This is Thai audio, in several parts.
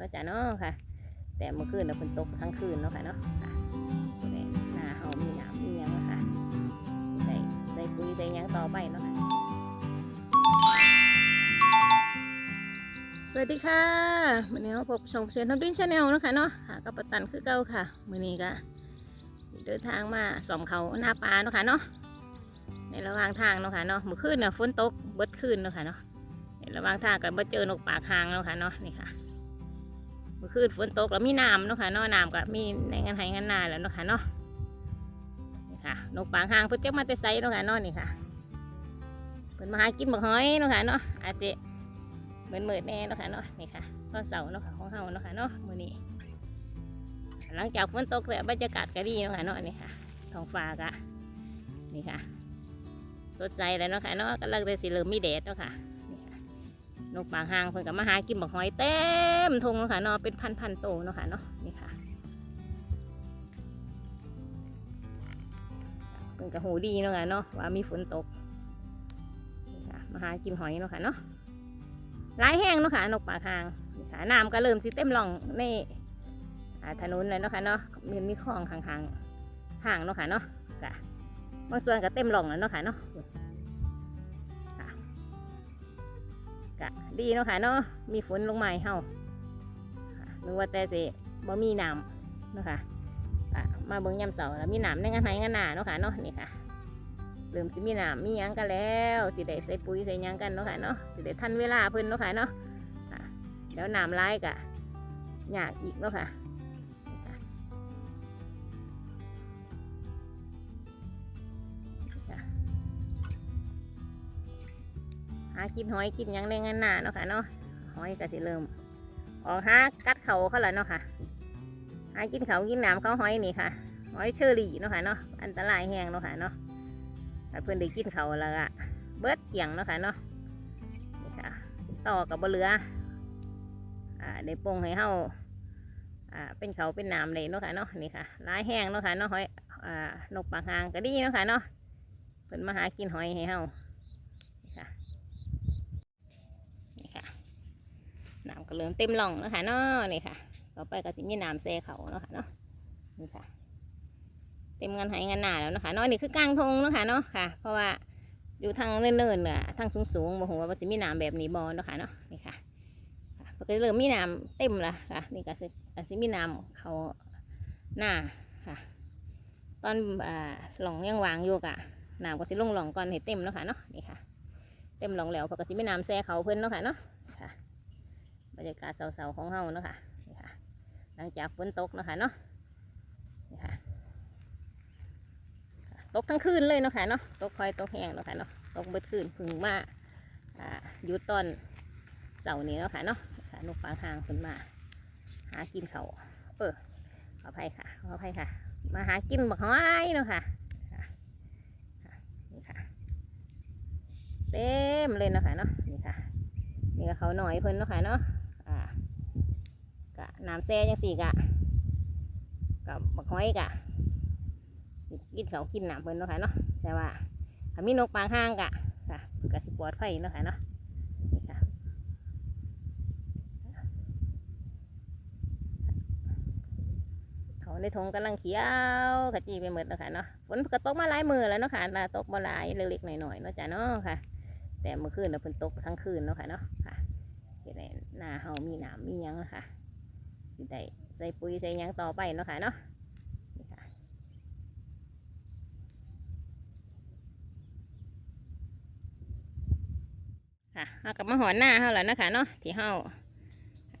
เนาะจ้ะเนาะค่ะ แต่เมื่อคืนเราฝนตกทั้งคืนเนาะค่ะเนาะหน้าเฮามีน้ำมีหยังเนาะค่ะใส่ใส่ปุ๋ยใส่ยังต่อไปเนาะค่ะสวัสดีค่ะวันนี้เราพบชมเซนทอมดินชาแนลนะค่ะเนาะค่ะกับปะตันคือเก่าค่ะมือนี้ก็เดินทางมาสอมเขาหน้าปลาเนาะค่ะเนาะในระหว่างทางเนาะค่ะเนาะเมื่อคืนเนี่ยฝนตกเบิดคืนเนาะค่ะเนาะในระหว่างทางก็บ่เจอนกปากคางเนาะค่ะเนาะนี่ค่ะ เมื่อคืนฝนตกแล้วมีน้ำเนาะค่ะนาะน้ำก็มีในงานไห้งานนาแล้วเนาะค่ะเนาะนี่ค่ะนกปางหางเพิ่นจะมาแต่ไซเนาะค่ะนาะนี่ค่ะเพิ่นมาหากินบักหอยเนาะค่ะเนาะอาจจะเหมือนเหมิดๆแน่เนาะค่ะเนาะนี่ค่ะตอนเสาเนาะค่ะของเฮาเนาะค่ะเนาะมื้อนี้หลังจากฝนตกแล้วบรรยากาศก็ดีเนาะค่ะเนาะนี่ค่ะท้องฟ้าก็นี่ค่ะสดใสแล้วเนาะค่ะเนาะกำลังจะสิเริ่มมีแดดเนาะค่ะ นกปางหางเพิ่นก็มาหากินบักหอยเต็มทงเนาะค่ะเนาะเป็นพันพันโตวเนาะค่ะเนาะนี่ค่ะเพิ่นก็หูดีเนาะค่ะเนาะว่ามีฝนตกนี่ค่ะมาหากินหอยเนาะค่ะเนาะหลายแห้งเนาะค่ะนกปางหางนี่ค่ะน้ำก็เริ่มสิเต็มหล่องในอ่ถนนเลยเนาะค่ะเนาะมีมีคลองห่างๆห่างเนาะค่ะเนาะกะบางส่วนก็เต็มหล่องแล้วเนาะค่ะเนาะ กะดีเนาะค่ะเนาะมีฝนลงมาให้เฮาค่ะนึกว่าแต่สิบ่มีน้ำเนาะค่ะมาเบิ้งยำเสาแล้วมีน้ำในงานไหงานหนาเนาะค่ะเนาะนี่ค่ะเริ่มสิมีน้ำมียังกันแล้วสิได้ใส่ปุ๋ยใส่ยังกันเนาะค่ะเนาะสิได้ทันเวลาเพิ่นเนาะค่ะเนาะเดี๋ยวน้ำไล่กะยากอีกเนาะค่ะากินหอยกินยังในงานหน้าเนาะค่ะเนาะหอยก็สิเริ่มออกหากัดเขาเขาแล้วเนาะค่ะหากินเขากินนามเขาหอยนี่ค่ะหอยเชอรี่เนาะค่ะเนาะอันตรายแห้งเนาะค่ะเนาะถ้าเพื่อนได้กินเขาแล้วอะเบิดเกี่ยงเนาะค่ะเนาะนี่ค่ะต่อกับบเหลืออ่าได้ปงให้เฮาอ่าเป็นเขาเป็นนามเลยเนาะค่ะเนาะนี่ค่ะหลายแห้งเนาะค่ะเนาะหอยอ่านกปากหางก็ดีเนาะค่ะเนาะเพิ่นมาหากินหอยให้เฮา นี่ค่ะ น้ำก็เริ่มเต็มหล่องแล้วค่ะเนาะนี่ค่ะ ต่อไปก็สิมีน้ำแซ่เขาเนาะค่ะเนาะนี่ค่ะ เต็มงานไหงานหนาแล้วนะคะเนาะนี่คือกลางทงเนาะค่ะเนาะค่ะ เพราะว่าอยู่ทางเนินๆเนี่ยทางสูงๆบ่ฮู้ว่าสิมีน้ำแบบนี้บ่เนาะค่ะเนาะนี่ค่ะค่ะก็เริ่มมีน้ำเต็มละค่ะนี่ก็สิก็สิมีน้ำเขาหน้าค่ะ ตอนอ่าหลองยังวางอยู่กะน้ำก็สิลงหลองก่อนให้เต็มเนาะค่ะเนาะนี่ค่ะ เต็มหลองแล้วเพระก็สิมีน้ำแซ่เขาเพิ่นเนาะค่ะเนาะ รรยากาศเสาๆของเฮาเนาะค่ะนี่ค่ะ หลังจากฝนตกเนาะค่ะเนาะนี่ค่ะ ตกทั้งคืนเลยเนาะค่ะเนาะตกคอยตกแห้งเนาะค่ะเนาะตกเบิดคืนพึ่งมาอ่าหยุดตอนเสาร์นี้เนาะค่ะเนาะค่ะนกฟางหางขึ้นมา หากินเขาเออขออภัยค่ะขออภัยค่ะ มาหากินบักห้อยเนาะค่ะค่ะค่ะนี่ค่ะ เต็มเลยเนาะค่ะเนาะนี่ค่ะนี่ก็เขาหน่อยเพิ่นเนาะค่ะเนาะ กะน้ำแซ่ยังสี่กะกับบักห้อยกะกินเขากินน้ำเพิ่นเนาะค่ะเนาะแต่ว่าถ้ามีนกปางห้างกะค่ะกะสิปลอดภัยเนาะค่ะเนาะนี่ค่ะเขาในทงกำลังเขียวขจีไปหมดเนาะค่ะเนาะฝนก็ตกมาหลายมือแล้วเนาะค่ะแต่ตกมาหลายเล็กๆหน่อยๆเนาะจ้ะเนาะค่ะ แต่เมื่อคืนเราเพิ่นตกทั้งคืนเนาะค่ะเนาะค่ะเห็นไหมหน้าเฮามีหนามมียังนะค่ะ สิได้ใส่ปุ๋ยใส่ยังต่อไปเนาะค่ะเนาะนี่ค่ะค่ะเอากลับมาหอนหน้าเฮาแล้วนะคะเนาะที่เฮา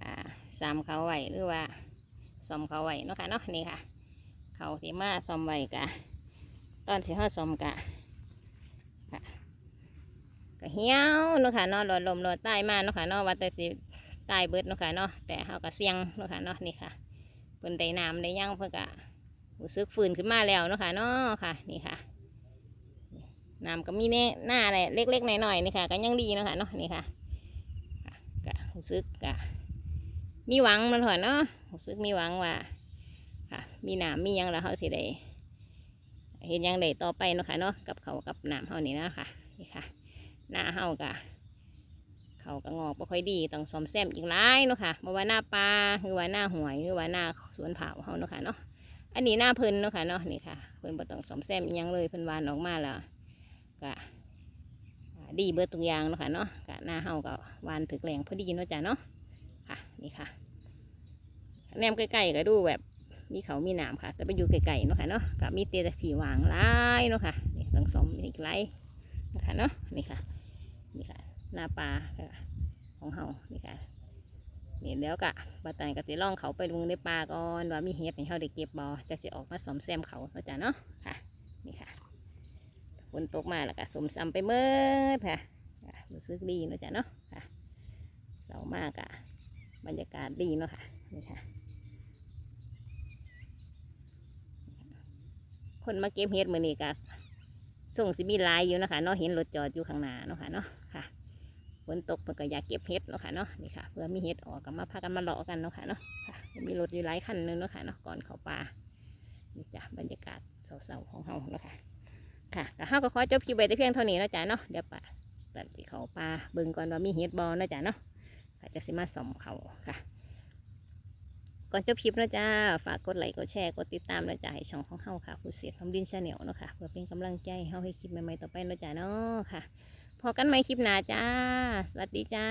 อ่าสามเขาไหวหรือว่าซ่อมเขาไหวเนาะค่ะเนาะนี่ค่ะ เขาที่มาซ่อมไหวกะตอนที่เฮาซ่อมกะก็เหี่ยวเนาะค่ะเนาะหลอดลมหลอดใต้มาเนาะค่ะเนาะว่าแต่สิ ตายเบิดเนาะค่ะเนาะแต่เฮาก็เสี่ยงเนาะค่ะเนาะนี่ค่ะเพิ่นได้น้ำได้หยังเพิ่นก็รู้สึกฟื้นขึ้นมาแล้วเนาะค่ะเนาะค่ะนี่ค่ะน้ำก็มีแน่หน้าแหละเล็กๆหน่อยๆนี่ค่ะก็ยังดีเนาะค่ะเนาะนี่ค่ะค่ะก็รู้สึกก็มีหวังมันถอะเนาะรู้สึกมีหวังว่าค่ะมีน้ำมียังแล้วเฮาสิได้เห็นยังได้ต่อไปเนาะค่ะเนาะกับเขากับน้ำเฮานี่นะค่ะนี่ค่ะ หน้าเฮากะ เขาก็งอกบ่ค่อยดีต้องซ่อมแซมอีกหลายเนาะค่ะบ่ว่าหน้าปลาหรือว่าหน้าหวยหรือว่าหน้าสวนเผาเฮาเนาะค่ะเนาะอันนี้หน้าเพิ่นเนาะค่ะเนาะนี่ค่ะเพิ่นบ่ต้องซ่อมแซมอิหยังเลยเพิ่นวานออกมาแล้วก็ดีเบิดทุกอย่างเนาะค่ะเนาะก็หน้าเฮาก็วานถึกแรงพอดีเนาะจ้ะเนาะค่ะนี่ค่ะแนมใกล้ๆก็ดูแบบมีเขามีหนามค่ะแต่ไปอยู่ไกลๆเนาะค่ะเนาะก็มีเตะผีวางหลายเนาะค่ะนี่ต้องซ่อมอีกหลายนะคะเนาะนี่ค่ะนี่ค่ะ หน้าปลาของเฮานี่ค่ะนี่แล้วกะปลาตันก็สิล่องเขาไปลงในปลาก่อนว่ามีเห็ดให้เฮาได้เก็บบอจะสิออกมาสอมแซมเขาเนาะจ้ะเนาะค่ะนี่ค่ะฝนตกมาแล้วก็สมซ้ำไปเมื่อค่ะรู้สึกดีเนาะจ้ะเนาะค่ะเสามากอะบรรยากาศดีเนาะค่ะนี่ค่ะ คนมาเก็บเห็ดมือนี้กะส่งสิมีหลายอยู่นะคะเนาะเห็นรถจอดอยู่ข้างหน้าเนาะค่ะเนาะ นตกเพิ่นก็อยากเก็บเห็ดเนาะค่ะเนาะนี่ค่ะเพื่อมีเห็ดออกก็มาพากันมาเลาะกันเนาะค่ะเนาะค่ะมีรถอยู่หลายคันหนึงเนาะค่ะเนาะก่อนเข้าป่านี่จ้ะบรรยากาศเศร้าๆของเฮาเนาะค่ะค่ะก็เฮาก็ขอจบคลิปไว้แต่เพียงเท่านี้นะจ้ะเนาะเดี๋ยวป่าตัดสิเข้าป่าเบิ่งก่อนว่ามีเห็ดบ่เนาะจ้ะเนาะค่ะจะสิมาส่อมเขาค่ะก่อนจบคลิปนะจ้าฝากกดไลค์กดแชร์กดติดตามนะจ้าให้ช่องของเฮาค่ะผู้เสียทำดินชาแนลเนาะค่ะเพื่อเป็นกำลังใจให้เฮาให้คลิปใหม่ๆต่อไปนะจ้าเนาะค่ะ พอกันใหม่คลิปหน้าจ้า สวัสดีจ้า